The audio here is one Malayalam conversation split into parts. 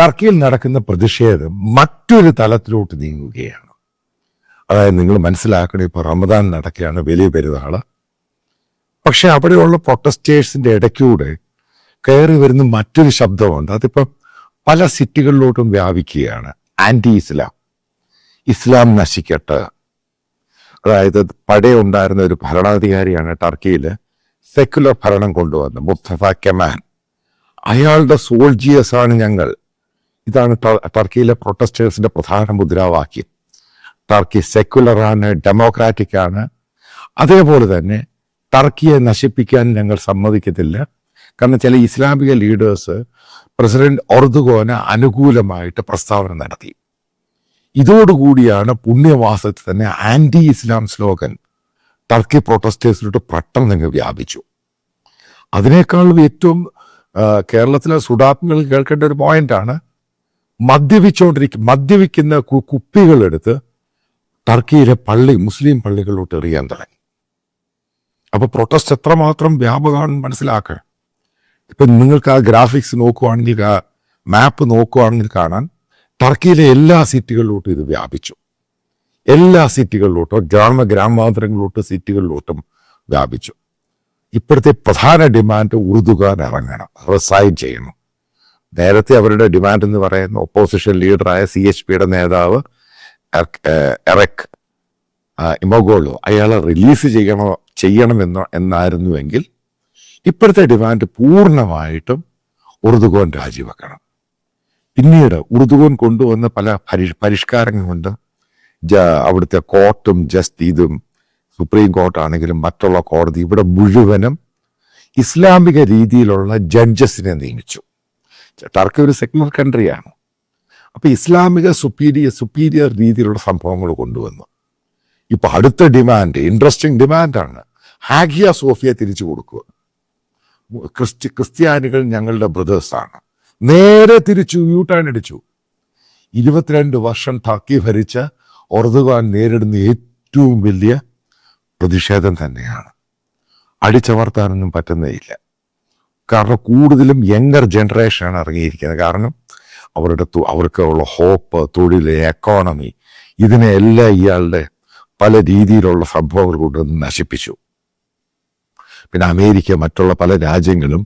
ടർക്കിയിൽ നടക്കുന്ന പ്രതിഷേധം മറ്റൊരു തലത്തിലോട്ട് നീങ്ങുകയാണ്. അതായത് നിങ്ങൾ മനസ്സിലാക്കണം ഇപ്പോൾ റമദാൻ നടക്കുകയാണ് വലിയ പെരുന്നാൾ പക്ഷെ അവിടെയുള്ള പ്രൊട്ടസ്റ്റേഴ്സിന്റെ ഇടയ്ക്കൂടെ കയറി വരുന്ന മറ്റൊരു ശബ്ദമുണ്ട്. അതിപ്പം പല സിറ്റികളിലോട്ടും വ്യാപിക്കുകയാണ്. ആന്റി ഇസ്ലാം ഇസ്ലാം നശിക്കട്ടെ. അതായത് പഴയ ഉണ്ടായിരുന്ന ഒരു ഭരണാധികാരിയാണ് ടർക്കിയിൽ സെക്യുലർ ഭരണം കൊണ്ടുവന്നത് മുസ്തഫ കെമാൻ അയാളുടെ സോൾജിയസ് ആണ് ഞങ്ങൾ. ഇതാണ് ടർക്കിയിലെ പ്രൊട്ടസ്റ്റേഴ്സിന്റെ പ്രധാന മുദ്രാവാക്യം. ടർക്കി സെക്യുലറാണ് ഡെമോക്രാറ്റിക് ആണ്. അതേപോലെ തന്നെ ടർക്കിയെ നശിപ്പിക്കാൻ ഞങ്ങൾ സമ്മതിക്കത്തില്ല. കാരണം ചില ഇസ്ലാമിക ലീഡേഴ്സ് പ്രസിഡന്റ് ഒർദുഗോന് അനുകൂലമായിട്ട് പ്രസ്താവന നടത്തി. ഇതോടുകൂടിയാണ് പുണ്യവാസത്തിൽ തന്നെ ആന്റി ഇസ്ലാം സ്ലോഗൻ ടർക്കി പ്രൊട്ടസ്റ്റേഴ്സിലോട്ട് പെട്ടെന്ന് വ്യാപിച്ചു. അതിനേക്കാളും ഏറ്റവും കേരളത്തിലെ സുഡാത്മകൾ കേൾക്കേണ്ട ഒരു പോയിന്റാണ് മദ്യപിച്ചുകൊണ്ടിരിക്കും മദ്യപിക്കുന്ന കുപ്പികളെടുത്ത് ടർക്കിയിലെ പള്ളി മുസ്ലിം പള്ളികളിലോട്ട് എറിയാൻ തുടങ്ങി. അപ്പൊ പ്രൊട്ടസ്റ്റ് എത്രമാത്രം വ്യാപകമാണെന്ന് മനസ്സിലാക്കണം ഇപ്പൊ നിങ്ങൾക്ക് ആ ഗ്രാഫിക്സ് നോക്കുവാണെങ്കിൽ ആ മാപ്പ് നോക്കുവാണെങ്കിൽ കാണാൻ ടർക്കിയിലെ എല്ലാ സിറ്റികളിലോട്ടും ഇത് വ്യാപിച്ചു. എല്ലാ സിറ്റികളിലോട്ടും ഗ്രാമ ഗ്രാമാന്തരങ്ങളിലോട്ടും സിറ്റികളിലോട്ടും വ്യാപിച്ചു. ഇപ്പോഴത്തെ പ്രധാന ഡിമാൻഡ് ഉറുദുകാൻ ഇറങ്ങണം റിസൈൻ ചെയ്യണം. നേരത്തെ അവരുടെ ഡിമാൻഡ് എന്ന് പറയുന്ന ഒപ്പോസിഷൻ ലീഡറായ സി എച്ച് പിയുടെ നേതാവ് എറക് ഇമോഗോളോ അയാളെ റിലീസ് ചെയ്യണോ ചെയ്യണമെന്നോ എന്നായിരുന്നുവെങ്കിൽ ഇപ്പോഴത്തെ ഡിമാൻഡ് പൂർണമായിട്ടും ഉറുദുഗോൻ രാജിവെക്കണം. പിന്നീട് ഉറുദുഗോൻ കൊണ്ടുവന്ന പല പരി പരിഷ്കാരങ്ങൾ കൊണ്ട് ജ- അവിടുത്തെ കോർട്ടും ജസ്റ്റ് ഇതും സുപ്രീം കോർട്ടാണെങ്കിലും മറ്റുള്ള കോടതി ഇവിടെ മുഴുവനും ഇസ്ലാമിക രീതിയിലുള്ള ജഡ്ജസിനെ നിയമിച്ചു. ടർക്കി ഒരു സെക്യുലർ കൺട്രിയാണ് അപ്പോൾ ഇസ്ലാമിക സുപ്പീരിയർ സുപ്പീരിയർ രീതിയിലുള്ള സംഭവങ്ങൾ കൊണ്ടുവന്നു. ഇപ്പോൾ അടുത്ത ഡിമാൻഡ് ഇൻട്രസ്റ്റിംഗ് ഡിമാൻഡാണ് ഹാഗിയ സോഫിയ തിരിച്ചു കൊടുക്കുക. ക്രിസ്ത്യ ക്രിസ്ത്യാനികൾ ഞങ്ങളുടെ ബ്രദേഴ്സാണ് നേരെ തിരിച്ചു യൂ ടേൺ അടിച്ചു. ഇരുപത്തിരണ്ട് വർഷം താക്കി ഭരിച്ച ഒർദുഗാൻ നേരിടുന്ന ഏറ്റവും വലിയ പ്രതിഷേധം തന്നെയാണ്. അടിച്ചമർത്താനൊന്നും പറ്റുന്നേയില്ല കാരണം കൂടുതലും യങ്ങർ ജനറേഷനാണ് ഇറങ്ങിയിരിക്കുന്നത്. കാരണം അവരുടെ അവർക്കുള്ള ഹോപ്പ് തൊഴിൽ എക്കോണമി ഇതിനെല്ലാം ഇയാളുടെ പല രീതിയിലുള്ള സംഭവങ്ങൾ കൊണ്ട് നശിപ്പിച്ചു. പിന്നെ അമേരിക്ക മറ്റുള്ള പല രാജ്യങ്ങളും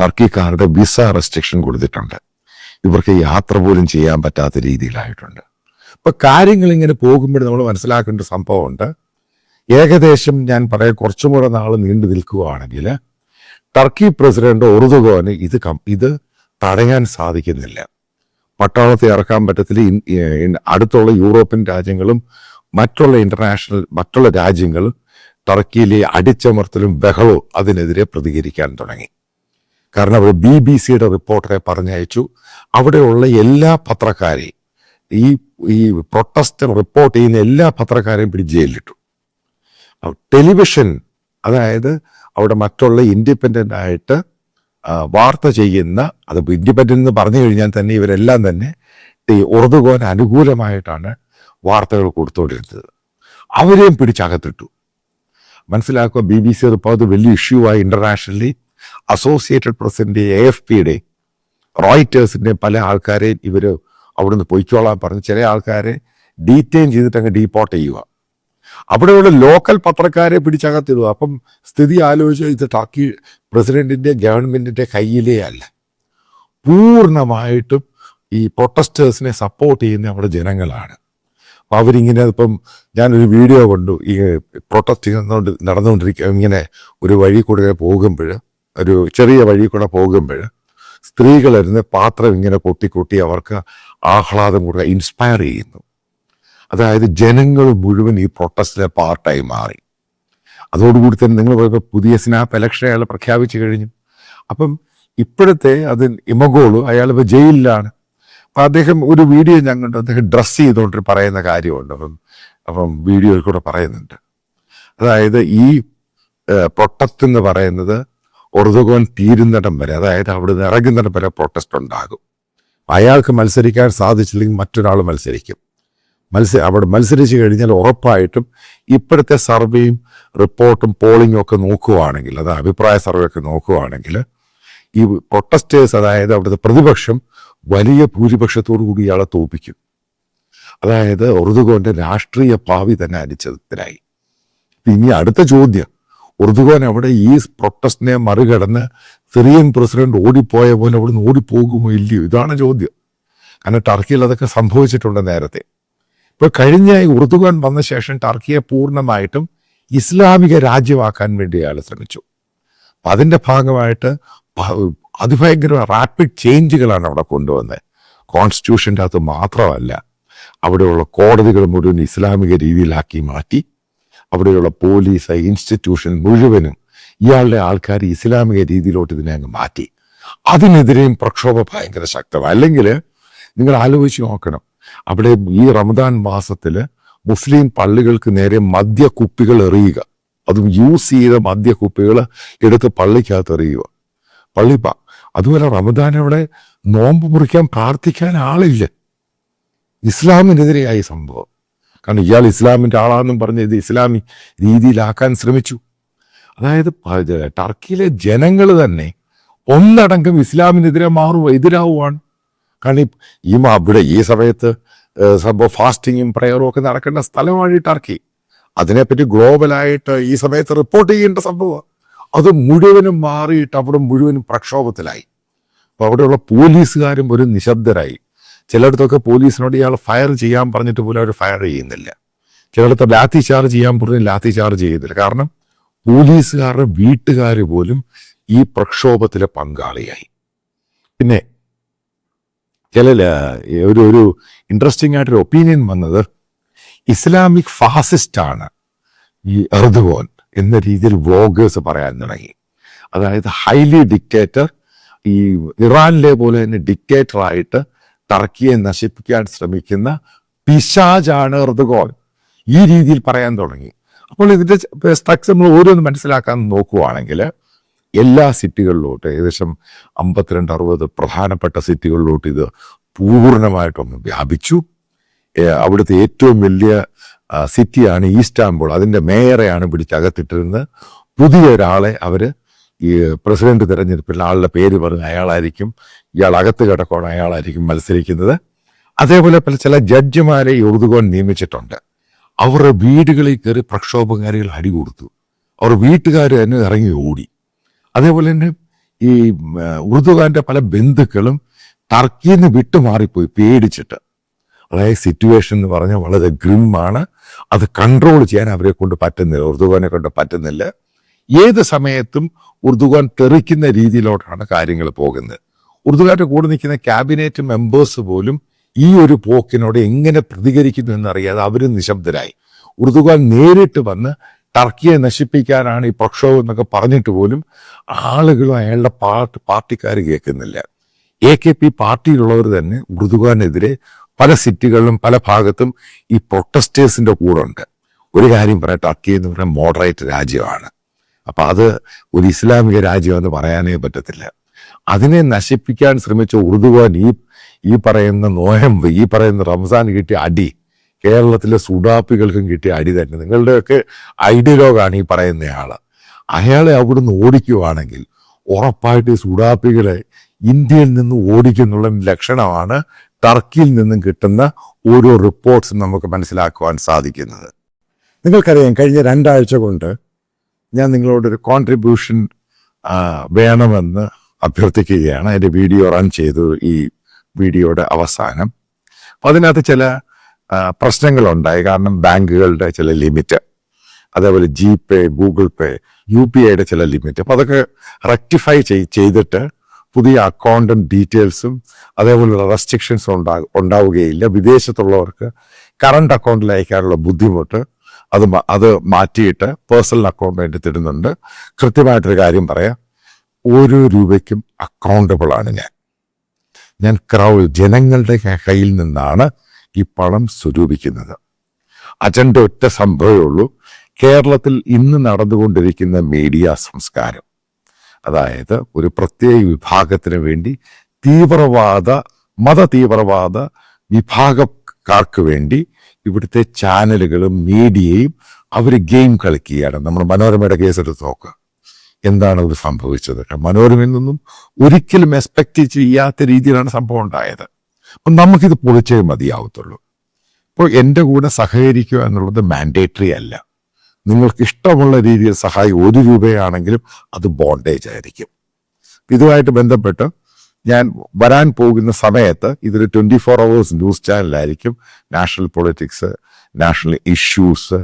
ടർക്കിക്കാരുടെ വിസ റെസ്ട്രിക്ഷൻ കൊടുത്തിട്ടുണ്ട്. ഇവർക്ക് യാത്ര പോലും ചെയ്യാൻ പറ്റാത്ത രീതിയിലായിട്ടുണ്ട്. ഇപ്പൊ കാര്യങ്ങൾ ഇങ്ങനെ പോകുമ്പോൾ നമ്മൾ മനസ്സിലാക്കേണ്ട സംഭവമുണ്ട്. ഏകദേശം ഞാൻ പറയാം കുറച്ചും കൂടെ നാൾ നീണ്ടു നിൽക്കുകയാണെങ്കിൽ ടർക്കി പ്രസിഡന്റ് ഉറുദുഗോന് ഇത് ഇത് തടയാൻ സാധിക്കുന്നില്ല. പട്ടാളത്തെ ഇറക്കാൻ പറ്റത്തില്ല. അടുത്തുള്ള യൂറോപ്യൻ രാജ്യങ്ങളും മറ്റുള്ള ഇന്റർനാഷണൽ മറ്റുള്ള രാജ്യങ്ങളും ടർക്കിയിലെ അടിച്ചമർത്തലും ബഹളവും അതിനെതിരെ പ്രതികരിക്കാൻ തുടങ്ങി. കാരണം അവർ ബി ബി സിയുടെ റിപ്പോർട്ടറെ പറഞ്ഞയച്ചു. അവിടെയുള്ള എല്ലാ പത്രക്കാരെയും ഈ ഈ പ്രൊട്ടസ്റ്റ് റിപ്പോർട്ട് ചെയ്യുന്ന എല്ലാ പത്രക്കാരെയും പിടിച്ച് ജയിലിലിട്ടു. ടെലിവിഷൻ അതായത് അവിടെ മറ്റുള്ള ഇൻഡിപെൻഡന്റ് ആയിട്ട് വാർത്ത ചെയ്യുന്ന അത് ഇൻഡിപെൻഡന്റ് എന്ന് പറഞ്ഞു കഴിഞ്ഞാൽ തന്നെ ഇവരെല്ലാം തന്നെ ഈ ഉറുദുഗോൻ അനുകൂലമായിട്ടാണ് വാർത്തകൾ കൊടുത്തുകൊണ്ടിരുന്നത്. അവരെയും പിടിച്ചകത്തിട്ടു. മനസ്സിലാക്കുക ബി ബി സി അത് വലിയ ഇഷ്യൂ ആയി ഇന്റർനാഷണലി അസോസിയേറ്റഡ് പ്രസിന്റെ എ എഫ് പിയുടെ റോയിറ്റേഴ്സിന്റെ പല ആൾക്കാരെയും ഇവർ അവിടുന്ന് പൊയ്ക്കോളാൻ പറഞ്ഞു ചില ആൾക്കാരെ ഡീറ്റെയിൻ ചെയ്തിട്ട് അങ്ങ് ഡീപ്പോർട്ട് ചെയ്യുക. അവിടെയുള്ള ലോക്കൽ പത്രക്കാരെ പിടിച്ചകത്തിടുക. അപ്പം സ്ഥിതി ആലോചിച്ച് ഇത് ടർക്കി പ്രസിഡന്റിന്റെ ഗവൺമെന്റിന്റെ കയ്യിലേ അല്ല. പൂർണമായിട്ടും ഈ പ്രൊട്ടസ്റ്റേഴ്സിനെ സപ്പോർട്ട് ചെയ്യുന്ന അവിടെ ജനങ്ങളാണ്. അപ്പം അവരിങ്ങനെ ഇപ്പം ഞാനൊരു വീഡിയോ കണ്ടു. ഈ പ്രൊട്ടസ്റ്റ് ചെയ്യുന്നോണ്ട് നടന്നുകൊണ്ടിരിക്കുക ഇങ്ങനെ ഒരു വഴി കൂടെ പോകുമ്പോൾ ഒരു ചെറിയ വഴി കൂടെ പോകുമ്പോൾ സ്ത്രീകളിരുന്ന് പാത്രം ഇങ്ങനെ കൊട്ടി കൊട്ടി അവർക്ക് ആഹ്ലാദം കൊടുക്കുക ഇൻസ്പയർ ചെയ്യുന്നു. അതായത് ജനങ്ങൾ മുഴുവൻ ഈ പ്രൊട്ടസ്റ്റിലെ പാർട്ടായി മാറി. അതോടുകൂടി തന്നെ നിങ്ങൾ പറയുമ്പോൾ പുതിയ സ്നാപ്പ് ഇലക്ഷൻ അയാൾ പ്രഖ്യാപിച്ചു കഴിഞ്ഞു. അപ്പം ഇപ്പോഴത്തെ അത് ഇമഗോളു അയാൾ ഇപ്പോൾ ജയിലിലാണ്. അപ്പം അദ്ദേഹം ഒരു വീഡിയോ ഞാൻ കണ്ടു. അദ്ദേഹം ഡ്രസ്സ് ചെയ്തുകൊണ്ട് പറയുന്ന കാര്യമുണ്ട്. അപ്പം അപ്പം വീഡിയോയിൽ കൂടെ പറയുന്നുണ്ട്. അതായത് ഈ പ്രൊട്ടസ്റ്റ് എന്ന് പറയുന്നത് ഒറുതുകോൻ തീരുന്നിടം വരെ അതായത് അവിടുന്ന് ഇറങ്ങുന്നിടം വരെ പ്രൊട്ടസ്റ്റ് ഉണ്ടാകും. അയാൾക്ക് മത്സരിക്കാൻ സാധിച്ചില്ലെങ്കിൽ മറ്റൊരാൾ മത്സരിക്കും. മത്സ അവിടെ മത്സരിച്ച് കഴിഞ്ഞാൽ ഉറപ്പായിട്ടും ഇപ്പോഴത്തെ സർവേയും റിപ്പോർട്ടും പോളിംഗും ഒക്കെ നോക്കുകയാണെങ്കിൽ അത് അഭിപ്രായ സർവേ ഒക്കെ നോക്കുകയാണെങ്കിൽ ഈ പ്രൊട്ടസ്റ്റേഴ്സ് അതായത് അവിടുത്തെ പ്രതിപക്ഷം വലിയ ഭൂരിപക്ഷത്തോടു കൂടി ഇയാളെ തോപ്പിക്കും അതായത് ഉറുദുഗോന്റെ രാഷ്ട്രീയ ഭാവി തന്നെ അനിശ്ചിതത്തിലായി. ഇനി അടുത്ത ചോദ്യം. ഉറുദുഗോൻ അവിടെ ഈ പ്രൊട്ടസ്റ്റിനെ മറികടന്ന് സിറിയൻ പ്രസിഡന്റ് ഓടിപ്പോയ പോലെ അവിടുന്ന് ഓടിപ്പോകുമോ ഇല്ലയോ? ഇതാണ് ചോദ്യം. കാരണം ടർക്കിയിൽ അതൊക്കെ സംഭവിച്ചിട്ടുണ്ട് നേരത്തെ. ഇപ്പൊ കഴിഞ്ഞ ഉറുദുഗൻ വന്ന ശേഷം ടർക്കിയെ പൂർണമായിട്ടും ഇസ്ലാമിക രാജ്യമാക്കാൻ വേണ്ടി അയാൾ ശ്രമിച്ചു. അതിന്റെ ഭാഗമായിട്ട് അതിഭയങ്കര റാപ്പിഡ് ചേഞ്ചുകളാണ് അവിടെ കൊണ്ടുവന്നത്. കോൺസ്റ്റിറ്റ്യൂഷന്റെ അകത്ത് മാത്രമല്ല അവിടെയുള്ള കോടതികൾ മുഴുവൻ ഇസ്ലാമിക രീതിയിലാക്കി മാറ്റി അവിടെയുള്ള പോലീസ് ഇൻസ്റ്റിറ്റ്യൂഷൻ മുഴുവനും ഇയാളുടെ ആൾക്കാർ ഇസ്ലാമിക രീതിയിലോട്ട് ഇതിനെ അങ്ങ് മാറ്റി. അതിനെതിരെയും പ്രക്ഷോഭം ഭയങ്കര ശക്തമാണ്. അല്ലെങ്കിൽ നിങ്ങൾ ആലോചിച്ച് നോക്കണം അവിടെ ഈ റമദാൻ മാസത്തിൽ മുസ്ലിം പള്ളികൾക്ക് നേരെ മദ്യ കുപ്പികൾ എറിയുക. അതും യൂസ് ചെയ്ത മദ്യക്കുപ്പികൾ എടുത്ത് പള്ളിക്കകത്ത് എറിയുക. പള്ളി അതുപോലെ റമദാൻ അവിടെ നോമ്പ് മുറിക്കാൻ പ്രാർത്ഥിക്കാൻ ആളില്ല. ഇസ്ലാമിനെതിരെയായി സംഭവം. കാരണം ഇയാൾ ഇസ്ലാമിന്റെ ആളാണെന്നും പറഞ്ഞ് ഇത് ഇസ്ലാമി രീതിയിലാക്കാൻ ശ്രമിച്ചു. അതായത് ടർക്കിയിലെ ജനങ്ങൾ തന്നെ ഒന്നടങ്കം ഇസ്ലാമിനെതിരെ മാറുക എതിരാവുകയാണ്. കാരണം ഈ- മ- ഈ സമയത്ത് സംഭവം ഫാസ്റ്റിങ്ങും പ്രയറും ഒക്കെ നടക്കേണ്ട സ്ഥലമാണ് ഈ ടർക്കി. അതിനെപ്പറ്റി ഗ്ലോബലായിട്ട് ഈ സമയത്ത് റിപ്പോർട്ട് ചെയ്യേണ്ട സംഭവം. അത് മുഴുവനും മാറിയിട്ട് അവിടെ മുഴുവനും പ്രക്ഷോഭത്തിലായി. അപ്പോൾ അവിടെയുള്ള പോലീസുകാരും ഒരു നിശബ്ദരായി. ചിലയിടത്തൊക്കെ പോലീസിനോട് ഇയാൾ ഫയർ ചെയ്യാൻ പറഞ്ഞിട്ട് പോലും അവർ ഫയർ ചെയ്യുന്നില്ല. ചിലയിടത്ത് ലാത്തി ചാർജ് ചെയ്യാൻ പറഞ്ഞ് ലാത്തി ചാർജ് ചെയ്യുന്നില്ല കാരണം പോലീസുകാരുടെ വീട്ടുകാർ പോലും ഈ പ്രക്ഷോഭത്തിലെ പങ്കാളിയായി. പിന്നെ ചില ഒരു ഒരു ഇൻട്രസ്റ്റിംഗ് ആയിട്ടൊരു ഒപ്പീനിയൻ വന്നത് ഇസ്ലാമിക് ഫാസിസ്റ്റ് ആണ് ഈ എർദുഗോൻ എന്ന രീതിയിൽ വ്ളോഗേഴ്സ് പറയാൻ തുടങ്ങി. അതായത് ഹൈലി ഡിക്റ്റേറ്റർ ഈ ഇറാനിലെ പോലെ തന്നെ ഡിക്റ്റേറ്റർ ആയിട്ട് ടർക്കിയെ നശിപ്പിക്കാൻ ശ്രമിക്കുന്ന പിശാജാണ് എർദുഗോൻ. ഈ രീതിയിൽ പറയാൻ തുടങ്ങി. അപ്പോൾ ഇതിന്റെ സ്ട്രക്ചർ നമ്മൾ ഓരോന്ന് മനസ്സിലാക്കാൻ നോക്കുവാണെങ്കിൽ എല്ലാ സിറ്റികളിലോട്ട് ഏകദേശം അമ്പത്തിരണ്ട് അറുപത് പ്രധാനപ്പെട്ട സിറ്റികളിലോട്ട് ഇത് പൂർണമായിട്ടൊന്ന് വ്യാപിച്ചു. അവിടുത്തെ ഏറ്റവും വലിയ സിറ്റിയാണ് ഈസ്റ്റാംബുൾ. അതിന്റെ മേയറെയാണ് പിടിച്ചകത്തിട്ടിരുന്നത്. പുതിയ ഒരാളെ അവർ ഈ പ്രസിഡന്റ് തിരഞ്ഞെടുപ്പിൽ ആളുടെ പേര് പറഞ്ഞ് അയാളായിരിക്കും ഇയാൾ അകത്ത് കിടക്കണം അയാളായിരിക്കും മത്സരിക്കുന്നത്. അതേപോലെ പല ചില ജഡ്ജിമാരെ ഉറുദുഗോൻ നിയമിച്ചിട്ടുണ്ട്. അവരുടെ വീടുകളിൽ കയറി പ്രക്ഷോഭകാരികൾ അടി കൊടുത്തു. അവർ വീട്ടുകാർ തന്നെ ഇറങ്ങി ഓടി. അതേപോലെ തന്നെ ഈ ഉറുദുഖാന്റെ പല ബന്ധുക്കളും ടർക്കിയിൽ നിന്ന് വിട്ടുമാറിപ്പോയി പേടിച്ചിട്ട്. അതായത് സിറ്റുവേഷൻ എന്ന് പറഞ്ഞാൽ വളരെ ഗ്രിമാണ് അത് കൺട്രോൾ ചെയ്യാൻ അവരെ കൊണ്ട് പറ്റുന്നില്ല ഉറുദുഖാനെ കൊണ്ട് പറ്റുന്നില്ല. ഏത് സമയത്തും ഉറുദുഖാൻ തെറിക്കുന്ന രീതിയിലോട്ടാണ് കാര്യങ്ങൾ പോകുന്നത്. ഉറുദുഖാന്റെ കൂടെ നിൽക്കുന്ന ക്യാബിനറ്റ് മെമ്പേഴ്സ് പോലും ഈ ഒരു പോക്കിനോട് എങ്ങനെ പ്രതികരിക്കുന്നു എന്നറിയാതെ അവരും നിശബ്ദരായി. ഉറുദുഖാൻ നേരിട്ട് വന്ന് ടർക്കിയെ നശിപ്പിക്കാനാണ് ഈ പ്രക്ഷോഭം എന്നൊക്കെ പറഞ്ഞിട്ട് പോലും ആളുകളും അയാളുടെ പാർട്ടി പാർട്ടിക്കാർ കേൾക്കുന്നില്ല. എ കെ പി പാർട്ടിയിലുള്ളവർ തന്നെ ഉറുദുഗാനെതിരെ പല സിറ്റികളിലും പല ഭാഗത്തും ഈ പ്രൊട്ടസ്റ്റേഴ്സിന്റെ കൂടെ ഉണ്ട് ഒരു കാര്യം പറയാം ടർക്കി എന്ന് പറഞ്ഞാൽ മോഡറേറ്റ് രാജ്യമാണ്. അപ്പൊ അത് ഒരു ഇസ്ലാമിക രാജ്യമെന്ന് പറയാനേ പറ്റത്തില്ല. അതിനെ നശിപ്പിക്കാൻ ശ്രമിച്ച ഉറുദുവാൻ ഈ ഈ പറയുന്ന നോയമ്പ് ഈ പറയുന്ന റംസാൻ കിട്ടിയ അടി കേരളത്തിലെ സുഡാപ്പികൾക്കും കിട്ടിയ അടി തന്നെ. നിങ്ങളുടെയൊക്കെ ഐഡിയലോഗാണ് ഈ പറയുന്നയാൾ അയാളെ അവിടുന്ന് ഓടിക്കുവാണെങ്കിൽ ഉറപ്പായിട്ട് ഈ സുഡാപ്പികളെ ഇന്ത്യയിൽ നിന്ന് ഓടിക്കുന്നുള്ള ലക്ഷണമാണ് ടർക്കിയിൽ നിന്നും കിട്ടുന്ന ഓരോ റിപ്പോർട്ട്സും നമുക്ക് മനസ്സിലാക്കുവാൻ സാധിക്കുന്നത്. നിങ്ങൾക്കറിയാം കഴിഞ്ഞ രണ്ടാഴ്ച കൊണ്ട് ഞാൻ നിങ്ങളോടൊരു കോൺട്രിബ്യൂഷൻ വേണമെന്ന് അഭ്യർത്ഥിക്കുകയാണ്. അതിന്റെ വീഡിയോ റൺ ചെയ്തു ഈ വീഡിയോയുടെ അവസാനം. അപ്പം അതിനകത്ത് ചില പ്രശ്നങ്ങളുണ്ടായി. കാരണം ബാങ്കുകളുടെ ചില ലിമിറ്റ് അതേപോലെ G pay Google pay U P ഐയുടെ ചില ലിമിറ്റ്. അപ്പം അതൊക്കെ റെക്ടിഫൈ ചെയ്തിട്ട് പുതിയ അക്കൗണ്ടും ഡീറ്റെയിൽസും അതേപോലുള്ള റെസ്ട്രിക്ഷൻസും ഉണ്ടാ ഉണ്ടാവുകയില്ല. വിദേശത്തുള്ളവർക്ക് കറണ്ട് അക്കൗണ്ടിൽ അയക്കാനുള്ള ബുദ്ധിമുട്ട് അത് അത് മാറ്റിയിട്ട് പേഴ്സണൽ അക്കൗണ്ട് വേണ്ടി തരുന്നുണ്ട് കൃത്യമായിട്ടൊരു കാര്യം പറയാം. ഓരോ രൂപയ്ക്കും അക്കൗണ്ടബിളാണ് ഞാൻ. ഞാൻ ക്രൗ ജനങ്ങളുടെ കയ്യിൽ നിന്നാണ് ഈ പണം സ്വരൂപിക്കുന്നത്. അജണ്ട ഒറ്റ സംഭവമേ ഉള്ളൂ. കേരളത്തിൽ ഇന്ന് നടന്നുകൊണ്ടിരിക്കുന്ന മീഡിയ സംസ്കാരം. അതായത് ഒരു പ്രത്യേക വിഭാഗത്തിന് വേണ്ടി തീവ്രവാദ മത തീവ്രവാദ വിഭാഗക്കാർക്ക് വേണ്ടി ഇവിടുത്തെ ചാനലുകളും മീഡിയയും അവർ ഗെയിം കളിക്കുകയാണ്. നമ്മൾ മനോരമയുടെ കേസ് എടുത്ത് നോക്കുക എന്താണ് അത് സംഭവിച്ചത്? മനോരമയിൽ നിന്നും ഒരിക്കലും എക്സ്പെക്ട് ചെയ്യാത്ത രീതിയിലാണ് സംഭവം ഉണ്ടായത്. അപ്പം നമുക്കിത് പൊളിച്ചേ മതിയാവത്തുള്ളൂ. അപ്പോൾ എന്റെ കൂടെ സഹകരിക്കുക എന്നുള്ളത് മാൻഡേറ്ററി അല്ല. നിങ്ങൾക്ക് ഇഷ്ടമുള്ള രീതിയിൽ സഹായം ഒരു രൂപയാണെങ്കിലും അത് ബോണ്ടേജ് ആയിരിക്കും. ഇതുമായിട്ട് ബന്ധപ്പെട്ട് ഞാൻ വരാൻ പോകുന്ന സമയത്ത് ഇതൊരു ട്വന്റി ഫോർ അവേഴ്സ് ന്യൂസ് ചാനലായിരിക്കും നാഷണൽ പൊളിറ്റിക്സ് നാഷണൽ ഇഷ്യൂസ്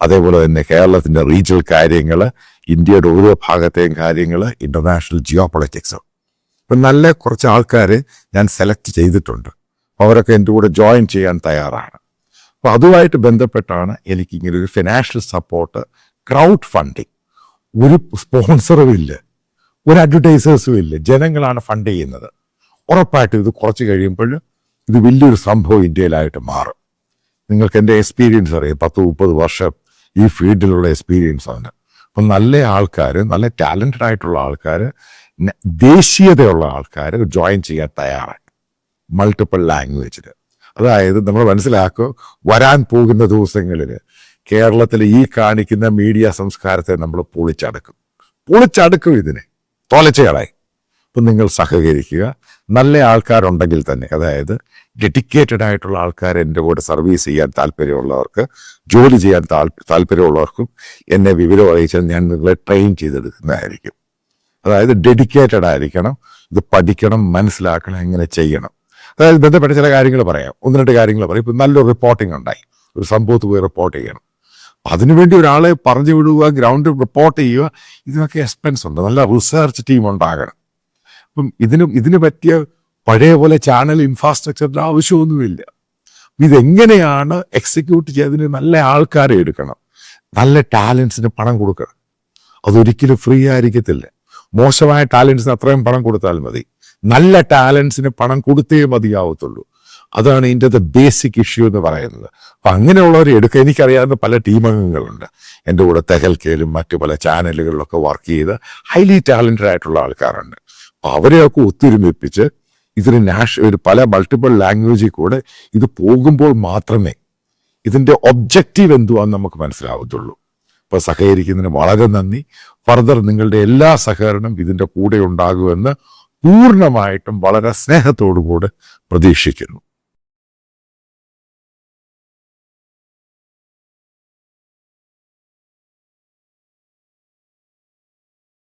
അതേപോലെ തന്നെ കേരളത്തിന്റെ റീജിയൽ കാര്യങ്ങൾ ഇന്ത്യയുടെ ഓരോ ഭാഗത്തെയും കാര്യങ്ങൾ ഇന്റർനാഷണൽ ജിയോ പൊളിറ്റിക്സ് ഇപ്പം നല്ല കുറച്ച് ആൾക്കാർ ഞാൻ സെലക്ട് ചെയ്തിട്ടുണ്ട്. അവരൊക്കെ എന്റെ കൂടെ ജോയിൻ ചെയ്യാൻ തയ്യാറാണ്. അപ്പോൾ അതുമായിട്ട് ബന്ധപ്പെട്ടാണ് എനിക്ക് ഇങ്ങനെ ഒരു ഫിനാൻഷ്യൽ സപ്പോർട്ട് ക്രൗഡ് ഫണ്ടിങ് ഒരു സ്പോൺസറും ഇല്ല. ഒരു അഡ്വർടൈസേഴ്സും ഇല്ല. ജനങ്ങളാണ് ഫണ്ട് ചെയ്യുന്നത്. ഉറപ്പായിട്ടും ഇത് കുറച്ച് കഴിയുമ്പോൾ ഇത് വലിയൊരു സംഭവം ഇന്ത്യയിലായിട്ട് മാറും. നിങ്ങൾക്ക് എന്റെ എക്സ്പീരിയൻസ് അറിയാം. പത്ത് മുപ്പത് വർഷം ഈ ഫീൽഡിലുള്ള എക്സ്പീരിയൻസ് ആണ്. അപ്പം നല്ല ആൾക്കാർ നല്ല ടാലന്റഡ് ആയിട്ടുള്ള ആൾക്കാർ ദേശീയതയുള്ള ആൾക്കാർ ജോയിൻ ചെയ്യാൻ തയ്യാറാണ്. മൾട്ടിപ്പിൾ ലാംഗ്വേജിൽ അതായത് നമ്മൾ മനസ്സിലാക്കുക വരാൻ പോകുന്ന ദിവസങ്ങളിൽ കേരളത്തിൽ ഈ കാണിക്കുന്ന മീഡിയ സംസ്കാരത്തെ നമ്മൾ പൊളിച്ചടക്കും. പൊളിച്ചടക്കും ഇതിനെ. തോലച്ചയാളായി. അപ്പം നിങ്ങൾ സഹകരിക്കുക. നല്ല ആൾക്കാരുണ്ടെങ്കിൽ തന്നെ അതായത് ഡെഡിക്കേറ്റഡ് ആയിട്ടുള്ള ആൾക്കാർ എന്റെ കൂടെ സർവീസ് ചെയ്യാൻ താല്പര്യമുള്ളവർക്ക് ജോലി ചെയ്യാൻ താല്പര്യമുള്ളവർക്കും എന്നെ വിവരം അറിയിച്ചാൽ ഞാൻ നിങ്ങളെ ട്രെയിൻ ചെയ്തെടുക്കുന്നതായിരിക്കും. അതായത് ഡെഡിക്കേറ്റഡ് ആയിരിക്കണം. ഇത് പഠിക്കണം മനസ്സിലാക്കണം എങ്ങനെ ചെയ്യണം. അതായത് ബന്ധപ്പെട്ട ചില കാര്യങ്ങൾ പറയാം. ഒന്ന് രണ്ട് കാര്യങ്ങൾ പറയാം. ഇപ്പം നല്ലൊരു റിപ്പോർട്ടിംഗ് ഉണ്ടായി. ഒരു സംഭവത്ത് പോയി റിപ്പോർട്ട് ചെയ്യണം. അതിനുവേണ്ടി ഒരാളെ പറഞ്ഞു വിടുക ഗ്രൗണ്ടിൽ റിപ്പോർട്ട് ചെയ്യുക ഇതിനൊക്കെ എക്സ്പെൻസ് ഉണ്ട്. നല്ല റിസർച്ച് ടീം ഉണ്ടാകണം. അപ്പം ഇതിന് ഇതിന് പറ്റിയ പഴയ പോലെ ചാനൽ ഇൻഫ്രാസ്ട്രക്ചറിന്റെ ആവശ്യമൊന്നുമില്ല. ഇതെങ്ങനെയാണ് എക്സിക്യൂട്ട് ചെയ്തതിന് നല്ല ആൾക്കാരെ എടുക്കണം. നല്ല ടാലൻസിന് പണം കൊടുക്കണം. അതൊരിക്കലും ഫ്രീ ആയിരിക്കത്തില്ല. മോശമായ ടാലൻസിന് അത്രയും പണം കൊടുത്താൽ മതി. നല്ല ടാലൻസിന് പണം കൊടുത്തേ മതിയാവത്തുള്ളൂ. അതാണ് ഇതിന്റെ ബേസിക് ഇഷ്യൂ എന്ന് പറയുന്നത്. അപ്പം അങ്ങനെയുള്ളവരെ എടുക്കുക എനിക്കറിയാവുന്ന പല ടീം അംഗങ്ങളുണ്ട് എന്റെ കൂടെ തെഹൽക്കേലും മറ്റു പല ചാനലുകളിലൊക്കെ വർക്ക് ചെയ്ത് ഹൈലി ടാലന്റഡ് ആയിട്ടുള്ള ആൾക്കാരുണ്ട്. അപ്പോൾ അവരെയൊക്കെ ഒത്തൊരുമിപ്പിച്ച് ഇതിന് നാഷ ഒരു പല മൾട്ടിപ്പിൾ ലാംഗ്വേജിൽ കൂടെ ഇത് പോകുമ്പോൾ മാത്രമേ ഇതിന്റെ ഒബ്ജക്റ്റീവ് എന്തുവാന്ന് നമുക്ക് മനസ്സിലാവത്തുള്ളൂ. അപ്പൊ സഹകരിക്കുന്നതിന് വളരെ നന്ദി. ഫർദർ നിങ്ങളുടെ എല്ലാ സഹകരണം ഇതിന്റെ കൂടെ ഉണ്ടാകുമെന്ന് പൂർണമായിട്ടും വളരെ സ്നേഹത്തോടു കൂടെ പ്രതീക്ഷിക്കുന്നു.